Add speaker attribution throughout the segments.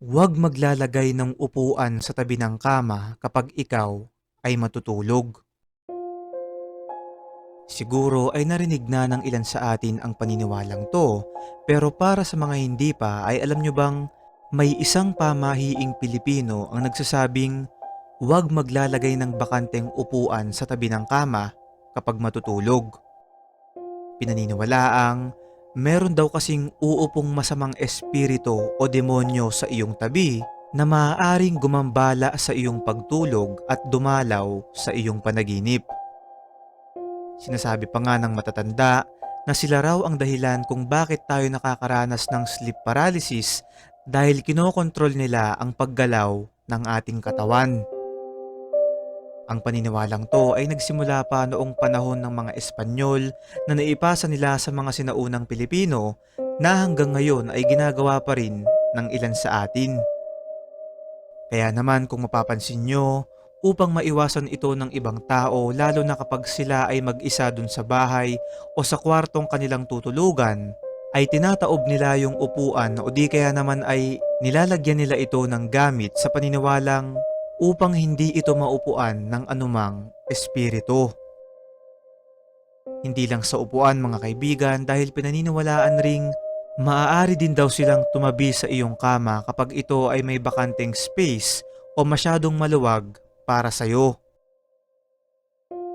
Speaker 1: Huwag maglalagay ng upuan sa tabi ng kama kapag ikaw ay matutulog. Siguro ay narinig na ng ilan sa atin ang paniniwalang to, pero para sa mga hindi pa ay alam nyo bang may isang pamahiing Pilipino ang nagsasabing huwag maglalagay ng bakanteng upuan sa tabi ng kama kapag matutulog. Pinaniniwalaang meron daw kasing uupong masamang espiritu o demonyo sa iyong tabi na maaaring gumambala sa iyong pagtulog at dumalaw sa iyong panaginip. Sinasabi pa nga ng matatanda na sila raw ang dahilan kung bakit tayo nakakaranas ng sleep paralysis dahil kinokontrol nila ang paggalaw ng ating katawan. Ang paniniwalang to ay nagsimula pa noong panahon ng mga Espanyol na naipasa nila sa mga sinaunang Pilipino na hanggang ngayon ay ginagawa pa rin ng ilan sa atin. Kaya naman kung mapapansin nyo, upang maiwasan ito ng ibang tao lalo na kapag sila ay mag-isa dun sa bahay o sa kwartong kanilang tutulugan, ay tinataob nila yung upuan o di kaya naman ay nilalagyan nila ito ng gamit sa paniniwalang upang hindi ito maupuan ng anumang espiritu. Hindi lang sa upuan mga kaibigan dahil pinaniniwalaan ring maaari din daw silang tumabi sa iyong kama kapag ito ay may bakanteng space o masyadong maluwag para sa iyo.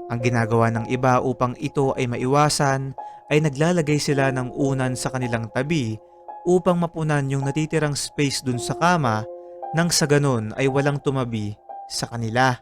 Speaker 1: Ang ginagawa ng iba upang ito ay maiwasan ay naglalagay sila ng unan sa kanilang tabi upang mapunan yung natitirang space dun sa kama nang sa ganun ay walang tumabi sa kanila.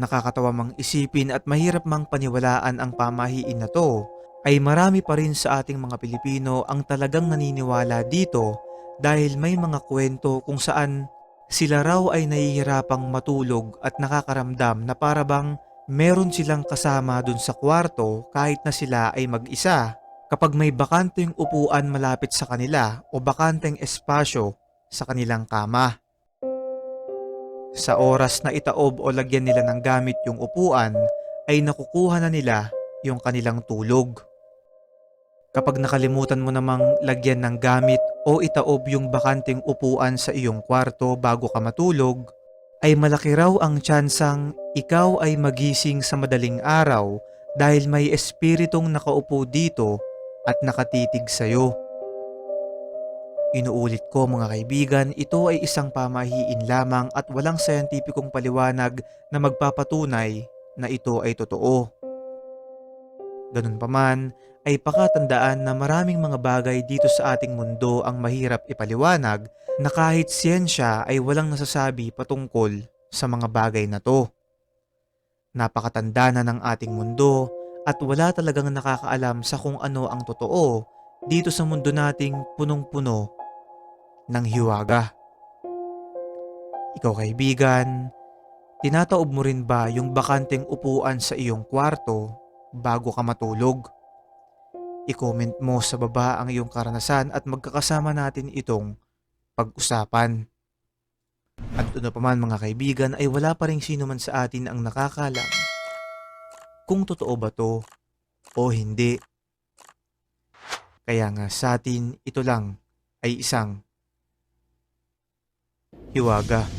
Speaker 1: Nakakatawa mang isipin at mahirap mang paniwalaan ang pamahiin na to ay marami pa rin sa ating mga Pilipino ang talagang naniniwala dito dahil may mga kwento kung saan sila raw ay nahihirapang matulog at nakakaramdam na para bang meron silang kasama dun sa kwarto kahit na sila ay mag-isa kapag may bakanteng upuan malapit sa kanila o bakanteng espasyo sa kanilang kama. Sa oras na itaob o lagyan nila ng gamit yung upuan, ay nakukuha na nila yung kanilang tulog. Kapag nakalimutan mo namang lagyan ng gamit o itaob yung bakanteng upuan sa iyong kwarto bago ka matulog, ay malaki raw ang tsansang ikaw ay magising sa madaling araw dahil may espiritong nakaupo dito at nakatitig sa'yo. Inuulit ko mga kaibigan, ito ay isang pamahiin lamang at walang scientificong paliwanag na magpapatunay na ito ay totoo. Ganun pa man, ay pakatandaan na maraming mga bagay dito sa ating mundo ang mahirap ipaliwanag na kahit siyensya ay walang nasasabi patungkol sa mga bagay na to. Napakatanda na ng ating mundo at wala talagang nakakaalam sa kung ano ang totoo dito sa mundo nating punong-puno ng hiwaga. Ikaw kaibigan, tinataob mo rin ba yung bakanteng upuan sa iyong kwarto bago ka matulog? I-comment mo sa baba ang iyong karanasan at magkakasama natin itong pag-usapan. At ano pa man mga kaibigan ay wala pa rin sino man sa atin ang nakakalam kung totoo ba to o hindi. Kaya nga sa atin ito lang ay isang hiwaga.